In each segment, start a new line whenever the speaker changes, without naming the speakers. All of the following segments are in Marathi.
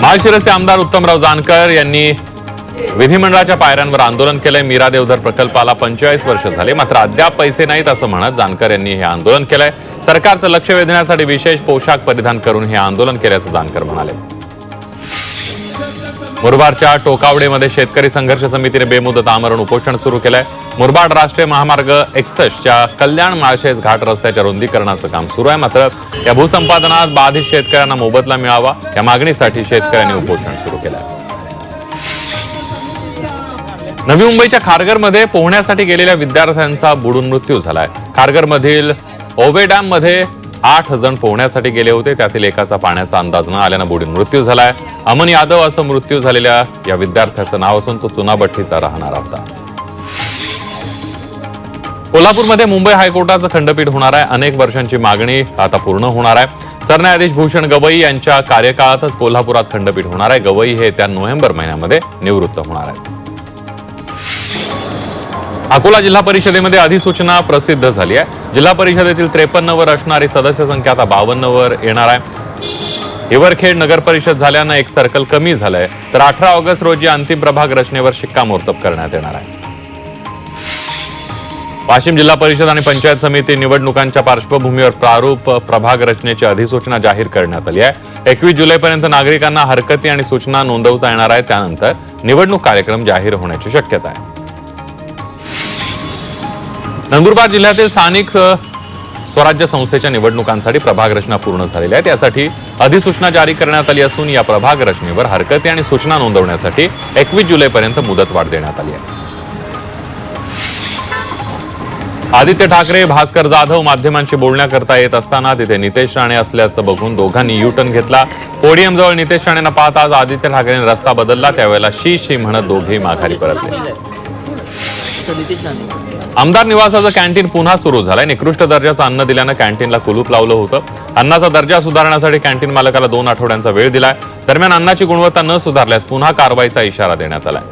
माळशिरसचे आमदार उत्तमराव जानकर यांनी विधिमंडळाच्या पायऱ्यांवर आंदोलन केलंय. मीरा देवधर प्रकल्पाला पंचेचाळीस वर्ष झाले. मात्र अद्याप पैसे नाहीत असं म्हणत जानकर यांनी हे आंदोलन केलंय. सरकारचं लक्ष वेधण्यासाठी विशेष पोशाख परिधान करून हे आंदोलन केल्याचं जानकर म्हणाले. मुरबाडच्या टोकावडेमध्ये शेतकरी संघर्ष समितीने बेमुदत आमरण उपोषण सुरू केलंय. मुरबाड राष्ट्रीय महामार्ग एकसष्टच्या कल्याण माळशेज घाट रस्त्याच्या रुंदीकरणाचं काम सुरू आहे. मात्र या भूसंपादनात बाधित शेतकऱ्यांना मोबदला मिळावा या मागणीसाठी शेतकऱ्यांनी उपोषण सुरू केलं नवी मुंबईच्या खारघरमध्ये पोहण्यासाठी गेलेल्या विद्यार्थ्यांचा बुडून मृत्यू झालाय. खारघरमधील ओवे डॅममध्ये आठ जण पोहण्यासाठी गेले होते. त्यातील एकाचा पाण्याचा अंदाज न आल्यानं बुडून मृत्यू झालाय. अमन यादव असं मृत्यू झालेल्या या विद्यार्थ्याचं नाव असून तो चुनाभट्टीचा राहणार होता. कोल्हापूरमध्ये मुंबई हायकोर्टाचं खंडपीठ होणार आहे. अनेक वर्षांची मागणी आता पूर्ण होणार आहे. सरन्यायाधीश भूषण गवई यांच्या कार्यकाळातच कोल्हापुरात खंडपीठ होणार आहे. गवई हे त्या नोव्हेंबर महिन्यामध्ये निवृत्त होणार आहे अकोला जिल्हा परिषदेमध्ये अधिसूचना प्रसिद्ध झाली आहे. जिल्हा परिषदेतील त्रेपन्न वर असणारी सदस्य संख्या आता बावन्न वर येणार आहे. हिवरखेड नगर परिषद झाल्यानं एक सर्कल कमी झालंय. तर अठरा ऑगस्ट रोजी अंतिम प्रभाग रचनेवर शिक्कामोर्तब करण्यात येणार आहे. वाशिम जिल्हा परिषद आणि पंचायत समिती निवडणुकांच्या पार्श्वभूमीवर प्रारूप प्रभाग रचनेची अधिसूचना जाहीर करण्यात आली आहे. एकवीस जुलैपर्यंत नागरिकांना हरकती आणि सूचना नोंदवता येणार आहे. त्यानंतर निवडणूक कार्यक्रम जाहीर होण्याची शक्यता आहे. नंदुरबार जिल्ह्यातील स्थानिक स्वराज्य संस्थेच्या निवडणुकांसाठी प्रभाग रचना पूर्ण झालेल्या आहेत. यासाठी अधिसूचना जारी करण्यात आली असून या प्रभाग रचनेवर हरकती आणि सूचना नोंदवण्यासाठी एकवीस जुलैपर्यंत मुदतवाढ देण्यात आली आहे. आदित्य ठाकरे भास्कर जाधव माध्यमांशी बोलण्याकरता येत असताना तिथे नितेश राणे असल्याचं बघून दोघांनी युटर्न घेतला. पोडियम जवळ नितेश राणेंना पाहताच आदित्य ठाकरेंनी रस्ता बदलला. त्यावेळेला शी शी म्हणत दोघेही माघारी परतले. आमदार निवासाचं कॅन्टीन पुन्हा सुरू झालंय. निकृष्ट दर्जाचं अन्न दिल्यानं कॅन्टीनला कुलूप लावलं होतं. अन्नाचा दर्जा सुधारण्यासाठी कॅन्टीन मालकाला दोन आठवड्यांचा वेळ दिलाय. दरम्यान अन्नाची गुणवत्ता न सुधारल्यास पुन्हा कारवाईचा इशारा देण्यात आलाय.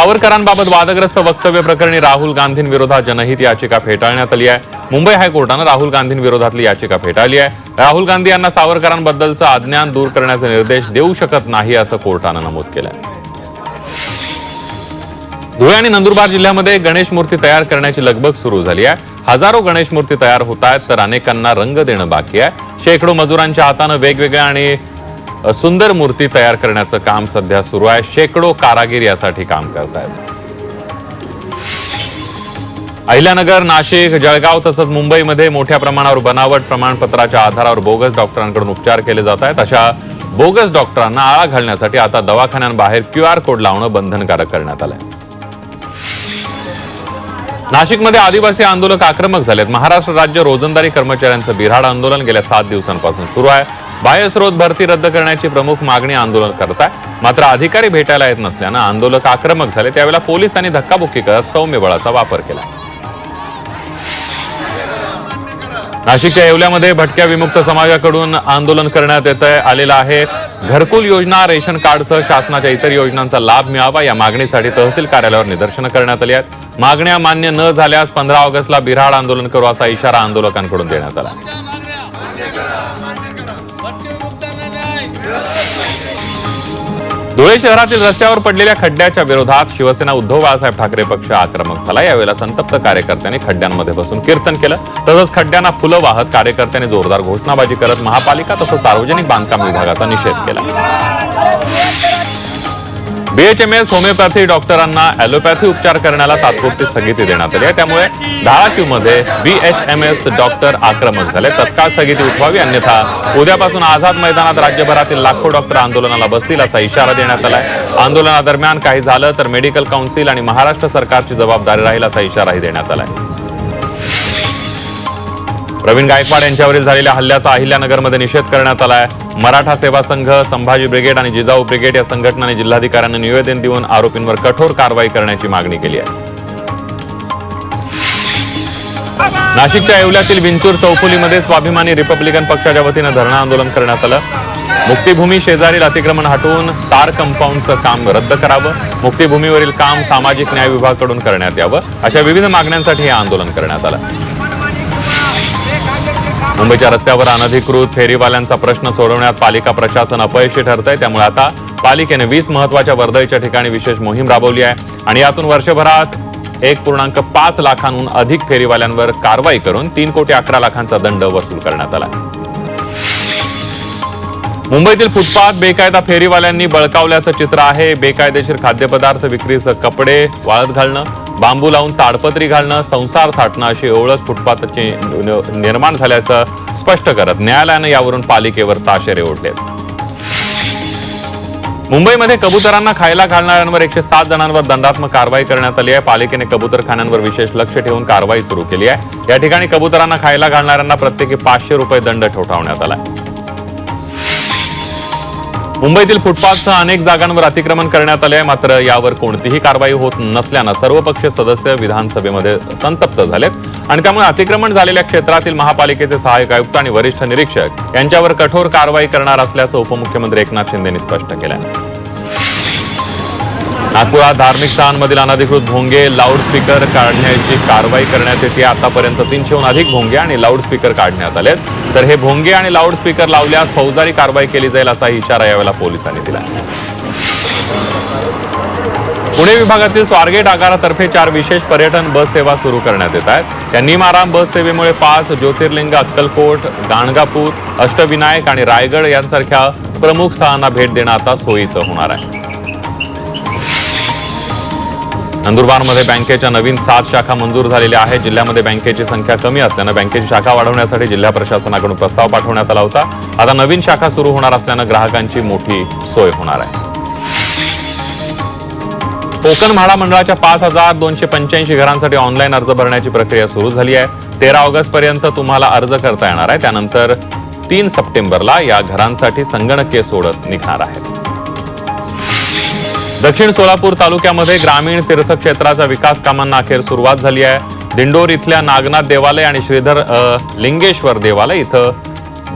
सावरकरांबाबत वादग्रस्त वक्तव्य प्रकरणी राहुल गांधींविरोधात जनहित याचिका फेटाळण्यात आली आहे. मुंबई हायकोर्टानं राहुल गांधींविरोधातली याचिका फेटाळली आहे. राहुल गांधी यांना सावरकरांबद्दलचं अज्ञान दूर करण्याचे निर्देश देऊ शकत नाही असं कोर्टानं नमूद केलंय. धुळे आणि नंदुरबार जिल्ह्यामध्ये गणेश मूर्ती तयार करण्याची लगबग सुरू झाली आहे. हजारो गणेश मूर्ती तयार होत आहेत तर अनेकांना रंग देणं बाकी आहे. शेकडो मजुरांच्या हातानं वेगवेगळ्या आणि सुंदर मूर्ती तयार करण्याचं काम सध्या सुरू आहे. शेकडो कारागीर यासाठी काम करतायत. अहिल्यानगर नाशिक जळगाव तसंच मुंबईमध्ये मोठ्या प्रमाणावर बनावट प्रमाणपत्राच्या आधारावर बोगस डॉक्टरांकडून उपचार केले जात आहेत. अशा बोगस डॉक्टरांना आळा घालण्यासाठी आता दवाखान्यांबाहेर क्यू आर कोड लावणं बंधनकारक करण्यात आलंय. नाशिकमध्ये आदिवासी आंदोलक आक्रमक झालेत. महाराष्ट्र राज्य रोजंदारी कर्मचाऱ्यांचं बिराड आंदोलन गेल्या सात दिवसांपासून सुरू आहे. बाह्यस्त्रोत भरती रद्द करण्याची प्रमुख मागणी आंदोलन करत आहे. मात्र अधिकारी भेटायला येत नसल्यानं आंदोलक आक्रमक झाले. त्यावेळेला पोलिसांनी धक्काबुक्की करत सौम्य बळाचा वापर केला. नाशिकच्या येवल्यामध्ये भटक्या विमुक्त समाजाकडून आंदोलन करण्यात येत आलेलं आहे. घरकुल योजना रेशन कार्डसह शासनाच्या इतर योजनांचा लाभ मिळावा या मागणीसाठी तहसील कार्यालयावर निदर्शनं करण्यात आली आहेत. मागण्या मान्य न झाल्यास पंधरा ऑगस्टला बिराड आंदोलन करू असा इशारा आंदोलकांकडून देण्यात आला. धुळे शहरातील रस्त्यावर पडलेल्या खड्ड्याच्या विरोधात शिवसेना उद्धव बाळासाहेब ठाकरे पक्ष आक्रमक झाला. यावेळेला संतप्त कार्यकर्त्यांनी खड्ड्यांमध्ये बसून कीर्तन केलं. तसंच खड्ड्यांना फुलं वाहत कार्यकर्त्यांनी जोरदार घोषणाबाजी करत महापालिका तसंच सार्वजनिक बांधकाम विभागाचा निषेध केला. बीएचएमएस होमिओपॅथी डॉक्टरांना ॲलोपॅथी उपचार करण्याला तात्पुरती स्थगिती देण्यात आली आहे. त्यामुळे धाराशिवमध्ये बीएचएमएस डॉक्टर आक्रमक झाले. तत्काळ स्थगिती उठवावी अन्यथा उद्यापासून आझाद मैदानात राज्यभरातील लाखो डॉक्टर आंदोलनाला बसतील असा इशारा देण्यात आलाय. आंदोलनादरम्यान काही झालं तर मेडिकल काउन्सिल आणि महाराष्ट्र सरकारची जबाबदारी राहील असा इशाराही देण्यात आलाय. प्रवीण गायकवाड यांच्यावरील झालेल्या हल्ल्याचा अहिल्यानगरमध्ये निषेध करण्यात आलाय. मराठा सेवा संघ संभाजी ब्रिगेड आणि जिजाऊ ब्रिगेड या संघटनांनी जिल्हाधिकाऱ्यांना निवेदन देऊन आरोपींवर कठोर कारवाई करण्याची मागणी केली आहे. नाशिकच्या येवल्यातील विंचूर चौफुलीमध्ये स्वाभिमानी रिपब्लिकन पक्षाच्या वतीनं धरणं आंदोलन करण्यात आलं. मुक्तीभूमी शेजारील अतिक्रमण हटवून तार कंपाऊंडचं काम रद्द करावं. मुक्तीभूमीवरील काम सामाजिक न्याय विभागाकडून करण्यात यावं. अशा विविध मागण्यांसाठी हे आंदोलन करण्यात आलं. मुंबईच्या रस्त्यावर अनधिकृत फेरीवाल्यांचा प्रश्न सोडवण्यात पालिका प्रशासन अपयशी ठरत आहे त्यामुळे आता पालिकेने वीस महत्त्वाच्या वर्दळीच्या ठिकाणी विशेष मोहीम राबवली आहे. आणि यातून वर्षभरात एक पूर्णांक पाच लाखांहून अधिक फेरीवाल्यांवर कारवाई करून तीन कोटी अकरा लाखांचा दंड वसूल करण्यात आला. मुंबईतील फुटपाथ बेकायदा फेरीवाल्यांनी बळकावल्याचं चित्र आहे. बेकायदेशीर खाद्यपदार्थ विक्रीचं कपडे वाळत घालणं बांबू लावून ताडपत्री घालणं संसार थाटणं अशी ओळख फुटपाथची निर्माण झाल्याचं स्पष्ट करत न्यायालयानं यावरून पालिकेवर ताशेरे ओढलेत. मुंबईमध्ये कबुतरांना खायला घालणाऱ्यांवर एकशे सात जणांवर दंडात्मक कारवाई करण्यात आली आहे. पालिकेने कबुतरखान्यांवर विशेष लक्ष ठेवून कारवाई सुरू केली आहे. या ठिकाणी कबुतरांना खायला घालणाऱ्यांना प्रत्येकी पाचशे रुपये दंड ठोठावण्यात आला आहे. मुंबईतील फुटपाथसह अनेक जागांवर अतिक्रमण करण्यात आले आहे मात्र यावर कोणतीही कारवाई होत नसल्यानं सर्वपक्षीय सदस्य विधानसभेमध्ये संतप्त झालेत. आणि त्यामुळे अतिक्रमण झालेल्या क्षेत्रातील महापालिकेचे सहाय्यक आयुक्त आणि वरिष्ठ निरीक्षक यांच्यावर कठोर कारवाई करणार असल्याचं उपमुख्यमंत्री एकनाथ शिंदेनी स्पष्ट केलं नागपुरात धार्मिक स्थळांमधील अनधिकृत भोंगे लाऊडस्पीकर काढण्याची कारवाई करण्यात येते. आतापर्यंत तीनशेहून अधिक भोंगे आणि लाऊडस्पीकर काढण्यात आलेत. तर हे भोंगे आणि लाऊडस्पीकर लावल्यास फौजदारी कारवाई केली जाईल असा इशारा यावेळेला पोलिसांनी दिला. पुणे विभागातील स्वारगेट आगारातर्फे चार विशेष पर्यटन बस सेवा सुरू करण्यात येत आहेत. या निमाराम बस सेवेमुळे पाच ज्योतिर्लिंग अक्कलकोट गाणगापूर अष्टविनायक आणि रायगड यांसारख्या प्रमुख स्थळांना भेट देणं आता सोयीचं होणार आहे. नंदुरबारमध्ये बँकेच्या नवीन सात शाखा मंजूर झालेल्या आहेत. जिल्ह्यामध्ये बँकेची संख्या कमी असल्यानं बँकेची शाखा वाढवण्यासाठी जिल्हा प्रशासनाकडून प्रस्ताव पाठवण्यात आला होता. आता नवीन शाखा सुरू होणार असल्यानं ग्राहकांची मोठी सोय होणार आहे. कोकण म्हाडा मंडळाच्या पाच हजार दोनशे पंच्याऐंशी घरांसाठी ऑनलाईन अर्ज भरण्याची प्रक्रिया सुरू झाली आहे. तेरा ऑगस्ट पर्यंत तुम्हाला अर्ज करता येणार आहे. त्यानंतर तीन सप्टेंबरला या घरांसाठी संगणकीय सोडत निघणार आहेत. दक्षिण सोलापूर तालुक्यामध्ये ग्रामीण तीर्थक्षेत्राच्या विकास कामांना अखेर सुरुवात झाली आहे. दिंडोर इथल्या नागनाथ देवालय आणि श्रीधर लिंगेश्वर देवालय इथं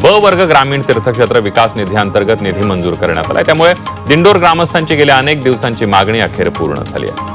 ब वर्ग ग्रामीण तीर्थक्षेत्र विकास निधी अंतर्गत निधी मंजूर करण्यात आलाय त्यामुळे दिंडोर ग्रामस्थांची गेल्या अनेक दिवसांची मागणी अखेर पूर्ण झाली आहे.